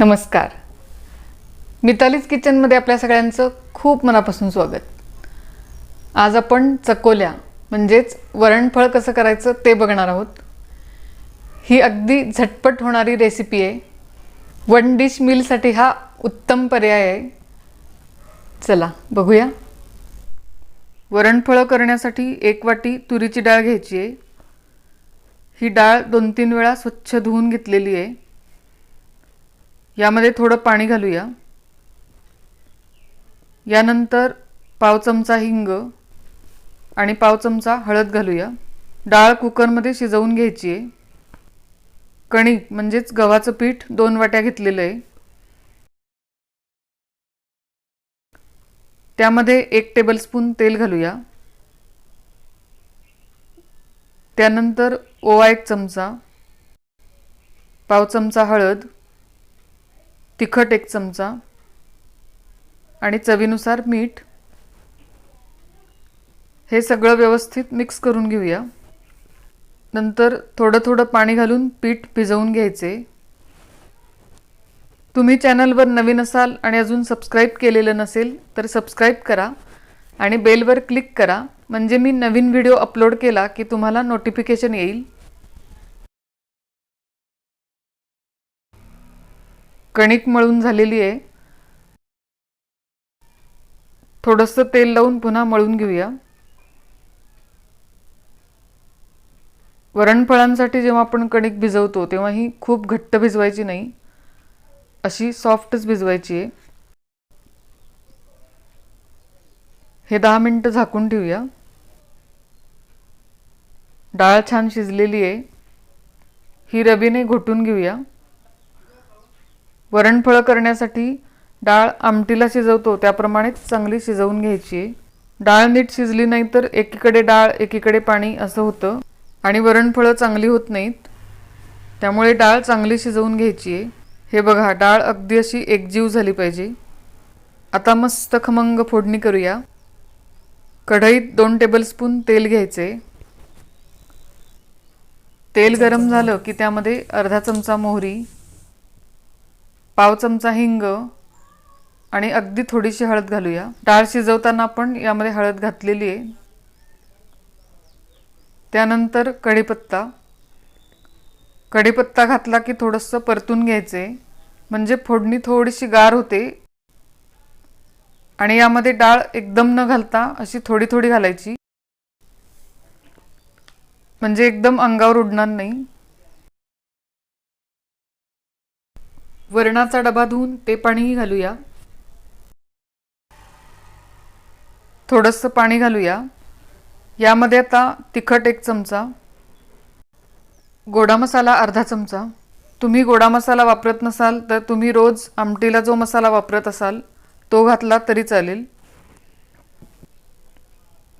नमस्कार. मितालीज किचनमध्ये आपल्या सगळ्यांचं खूप मनापासून स्वागत. आज आपण चकोल्या म्हणजेच वरणफळ कसं करायचं ते बघणार आहोत. ही अगदी झटपट होणारी रेसिपी आहे. वन डिश मीलसाठी हा उत्तम पर्याय आहे. चला बघूया. वरणफळं करण्यासाठी एक वाटी तुरीची डाळ घ्यायची आहे. ही डाळ दोन तीन वेळा स्वच्छ धुवून घेतलेली आहे. यामध्ये थोडं पाणी घालूया. यानंतर पाव चमचा हिंग आणि पाव चमचा हळद घालूया. डाळ कुकरमध्ये शिजवून घ्यायची आहे. कणिक म्हणजेच गव्हाचं पीठ दोन वाट्या घेतलेलं आहे. त्यामध्ये एक टेबलस्पून तेल घालूया. त्यानंतर ओवा एक चमचा पाव चमचा हळद तिखट एक चमचा आणि चवीनुसार मीठ. हे सगळं व्यवस्थित मिक्स करून घेऊया. नंतर थोडं थोडं पाणी घालून पीठ भिजवून घ्यायचे. तुम्ही चॅनलवर नवीन असाल आणि अजून सबस्क्राईब केलेलं नसेल तर सबस्क्राईब करा आणि बेलवर क्लिक करा. म्हणजे मी नवीन व्हिडिओ अपलोड केला की तुम्हाला नोटिफिकेशन येईल. कणिक मळून झालेली आहे. थोडंसं तेल लावून पुन्हा मळून घेऊया. वरणफळांसाठी जेव्हा आपण कणिक भिजवतो तेव्हा ही खूप घट्ट भिजवायची नाही. अशी सॉफ्टच भिजवायची आहे. हे दहा मिनटं झाकून ठेवूया. डाळ छान शिजलेली आहे. ही रवीने घोटून घेऊया. वरणफळं करण्यासाठी डाळ आमटीला शिजवतो त्याप्रमाणेच चांगली शिजवून घ्यायची. आहे डाळ नीट शिजली नाही तर एकीकडे डाळ एकीकडे पाणी असं होतं आणि वरणफळं चांगली होत नाहीत. त्यामुळे डाळ चांगली शिजवून घ्यायची. आहे हे बघा डाळ अगदी अशी एकजीव झाली पाहिजे. आता मस्त खमंग फोडणी करूया. कढईत दोन टेबलस्पून तेल घ्यायचे. तेल गरम झालं की त्यामध्ये अर्धा चमचा मोहरी पाव चमचा हिंग आणि अगदी थोडीशी हळद घालूया. डाळ शिजवताना आपण यामध्ये हळद घातलेली आहे. त्यानंतर कढीपत्ता. कढीपत्ता घातला की थोडंसं परतून घ्यायचे म्हणजे फोडणी थोडीशी गार होते. आणि यामध्ये डाळ एकदम न घालता अशी थोडी थोडी घालायची. म्हणजे एकदम अंगावर उडणार नाही. वरणाचा डबा धुवून ते पाणीही घालूया. थोडंसं पाणी घालूया. यामध्ये आता तिखट एक चमचा गोडा मसाला अर्धा चमचा. तुम्ही गोडा मसाला वापरत नसाल तर तुम्ही रोज आमटीला जो मसाला वापरत असाल तो घातला तरी चालेल.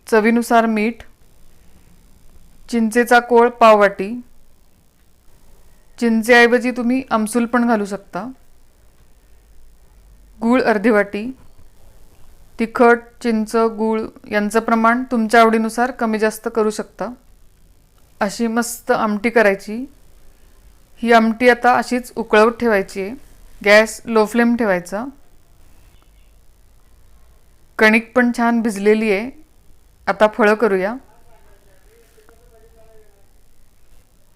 चवीनुसार मीठ चिंचेचा कोळ पाववाटी चिंचेऐवजी तुम्ही आमसूल पण घालू शकता. गूळ अर्धी वाटी तिखट चिंच गूळ यांचं प्रमाण तुमच्या आवडीनुसार कमी जास्त करू शकता. अशी मस्त आमटी करायची. ही आमटी आता अशीच उकळवत ठेवायची आहे. गॅस लो फ्लेम ठेवायचा. कणिक पण छान भिजलेली आहे. आता फळं करूया.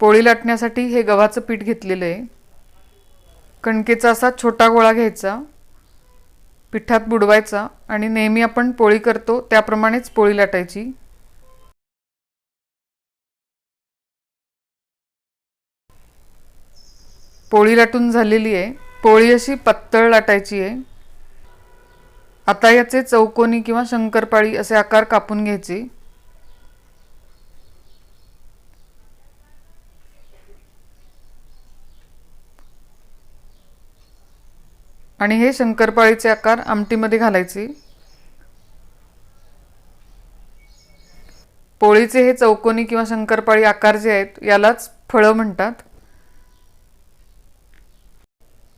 पोळी लाटण्यासाठी हे गव्हाचं पीठ घेतलेलं आहे. कणकेचा असा छोटा गोळा घ्यायचा. पिठात बुडवायचा आणि नेहमी आपण पोळी करतो त्याप्रमाणेच पोळी लाटायची. पोळी लाटून झालेली आहे. पोळी अशी पातळ लाटायची आहे. आता याचे चौकोनी किंवा शंकरपाळी असे आकार कापून घ्यायचे. आणि हे शंकरपाळीचे आकार आमटीमध्ये घालायची. पोळीचे हे चौकोनी किंवा शंकरपाळी आकार जे आहेत यालाच फळं म्हणतात.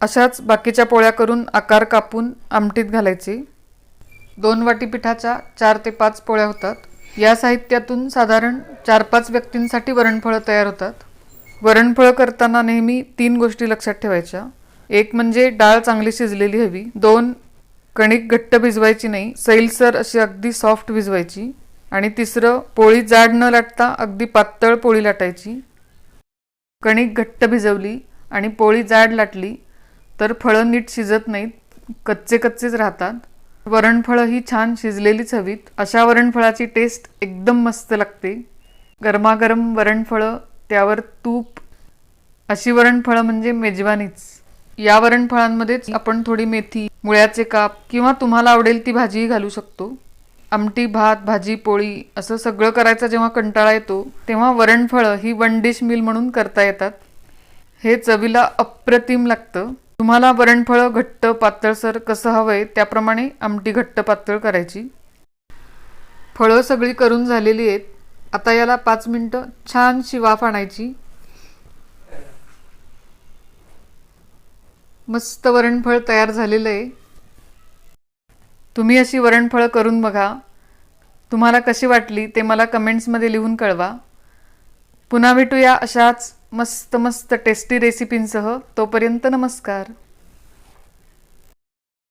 अशाच बाकीच्या पोळ्या करून आकार कापून आमटीत घालायची. दोन वाटी पिठाच्या चार ते पाच पोळ्या होतात. या साहित्यातून साधारण चार पाच व्यक्तींसाठी वरणफळं तयार होतात. वरणफळं करताना नेहमी तीन गोष्टी लक्षात ठेवायच्या. एक म्हणजे डाळ चांगली शिजलेली हवी दोन कणिक घट्ट भिजवायची नाही सैलसर अशी अगदी सॉफ्ट भिजवायची आणि तिसरं पोळी जाड न लाटता अगदी पातळ पोळी लाटायची. कणिक घट्ट भिजवली आणि पोळी जाड लाटली तर फळं नीट शिजत नाहीत कच्चे कच्चेच राहतात. वरणफळं ही छान शिजलेलीच हवीत अशा वरणफळाची टेस्ट एकदम मस्त लागते. गरमागरम वरणफळं त्यावर तूप अशी वरणफळं म्हणजे मेजवानीच. या वरणफळांमध्येच आपण थोडी मेथी मुळ्याचे काप किंवा तुम्हाला आवडेल ती भाजीही घालू शकतो. आमटी भात भाजी पोळी असं सगळं करायचं जेव्हा कंटाळा येतो तेव्हा वरणफळं ही वन डिश मील म्हणून करता येतात. हे चवीला अप्रतिम लागतं. तुम्हाला वरणफळं घट्ट पातळसर कसं हवंय त्याप्रमाणे आमटी घट्ट पातळ करायची. फळं सगळी करून झालेली आहेत. आता याला पाच मिनटं छानशी वाफ आणायची. मस्त वरणफळ तयार झालेलं आहे. तुम्ही अशी वरणफळं करून बघा. तुम्हाला कशी वाटली ते मला कमेंट्समध्ये लिहून कळवा. पुन्हा भेटूया अशाच मस्त मस्त टेस्टी रेसिपींसह. तोपर्यंत नमस्कार.